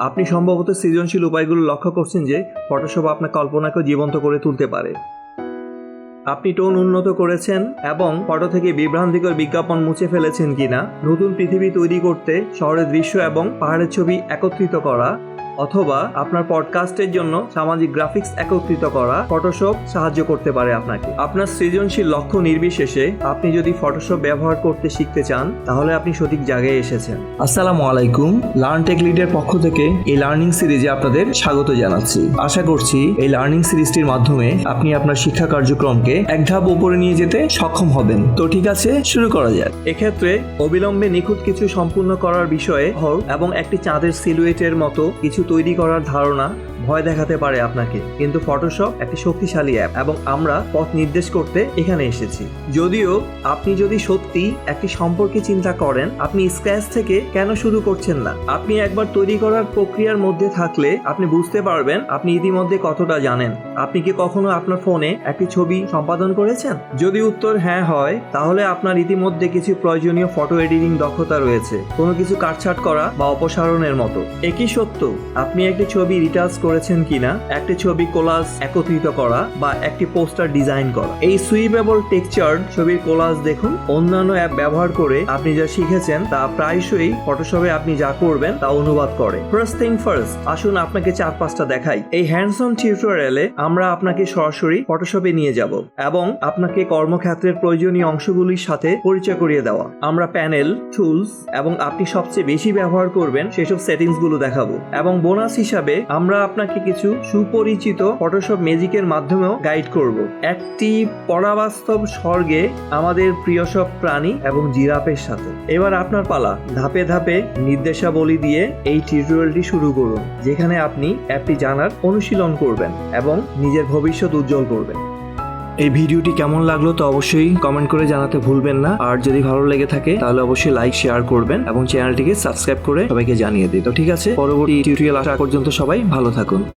আপনি সম্ভবত সৃজনশীল উপায়গুলো লক্ষ্য করছেন যে ফটোশপ আপনার কল্পনাকে জীবন্ত করে তুলতে পারে। আপনি টোন উন্নত করেছেন এবং ফটো থেকে বিভ্রান্তিকর বিজ্ঞাপন মুছে ফেলেছেন কিনা, নতুন পৃথিবী তৈরি করতে, শহরের দৃশ্য এবং পাহাড়ের ছবি একত্রিত করা অথবা আপনার পডকাস্টের জন্য সামাজিক গ্রাফিক্স একত্রিত করা ফটোশপ সাহায্য করতে পারে আপনাকে। আপনার সৃজনশীল লক্ষ্য নির্বিশেষে আপনি যদি ফটোশপ ব্যবহার করতে শিখতে চান, তাহলে আপনি সঠিক জায়গায় এসেছেন। আসসালামু আলাইকুম লার্ন টেক লিডের পক্ষ থেকে এই লার্নিং সিরিজে আপনাদের স্বাগত জানাচ্ছি। আশা করছি এই লার্নিং সিরিজটির মাধ্যমে আপনি আপনার শিক্ষা কার্যক্রমকে এক ধাপ উপরে নিয়ে যেতে সক্ষম হবেন। তো ঠিক আছে, শুরু করা যাক। এক্ষেত্রে অবিলম্বে নিখুঁত কিছু সম্পূর্ণ করার বিষয়ে হোক এবং একটি চাঁদের সিলুয়েটের মতো কিছু তৈরি করার ধারণা ভয় দেখাতে পারে আপনাকে। কিন্তু ফটোশপ একটি শক্তিশালী অ্যাপ এবং আমরা পথ নির্দেশ করতে এখানে এসেছি। যদিও আপনি যদি সত্যি একটি সম্পর্কে চিন্তা করেন, আপনি স্ক্র্যাচ থেকে কেন শুরু করছেন না? আপনি একবার তৈরি করার প্রক্রিয়ার মধ্যে থাকলে আপনি বুঝতে পারবেন আপনি ইতিমধ্যে কতটা জানেন। আপনি কি কখনো আপনার ফোনে একটি ছবি সম্পাদন করেছেন? যদি উত্তর হ্যাঁ হয়, তাহলে আপনার ইতিমধ্যে কিছু প্রয়োজনীয় ফটো এডিটিং দক্ষতা রয়েছে। কোনো কিছু কাটছাট করা বা অপসারণের মতো। একই সত্য? আপনি একটি ছবি রিটাচ করেছেন কিনা, একটি ছবি কোলাজ একত্রিত করা বা একটি পোস্টার ডিজাইন করা। এই সুইপেবল টেক্সচার ছবির কোলাজ দেখুন। অন্যান্য অ্যাপ ব্যবহার করে আপনি যা শিখেছেন তা প্রায়শই ফটোশপে আপনি যা করবেন তা অনুবাদ করে। ফার্স্ট থিং ফার্স্ট আসুন আপনাকে চার পাঁচটা দেখাই। এই হ্যান্ডসন টিউটোরিয়ালে আমরা আপনাকে সরাসরি ফটোশপে নিয়ে যাব এবং আপনাকে কর্মক্ষেত্রের প্রয়োজনীয় অংশগুলির সাথে পরিচয় করিয়ে দেওয়া। আমরা প্যানেল টুলস এবং আপনি সবচেয়ে বেশি ব্যবহার করবেন সেসব সেটিংসগুলো দেখাবো। এবং বোনাস হিসাবে আমরা আপনাকে কিছু সুপরিচিত ফটোশপ ম্যাজিকের মাধ্যমেও গাইড করব। একটি পরাবাস্তব স্বর্গে আমাদের প্রিয় সব প্রাণী এবং জিরাফের সাথে। এবার আপনার পালা। ধাপে ধাপে নির্দেশাবলী দিয়ে এই টিউটোরিয়ালটি শুরু করুন, যেখানে আপনি অ্যাপটি জানার অনুশীলন করবেন এবং নিজের ভবিষ্যৎ উজ্জ্বল করবেন। এই ভিডিওটি কেমন লাগল তো অবশ্যই কমেন্ট করে জানাতে ভুলবেন না। আর যদি ভালো লেগে থাকে, তাহলে অবশ্যই লাইক শেয়ার করবেন এবং চ্যানেলটিকে সাবস্ক্রাইব করে সবাইকে জানিয়ে দিন। তো ঠিক আছে, পরবর্তী টিউটোরিয়াল আসা পর্যন্ত সবাই ভালো থাকুন।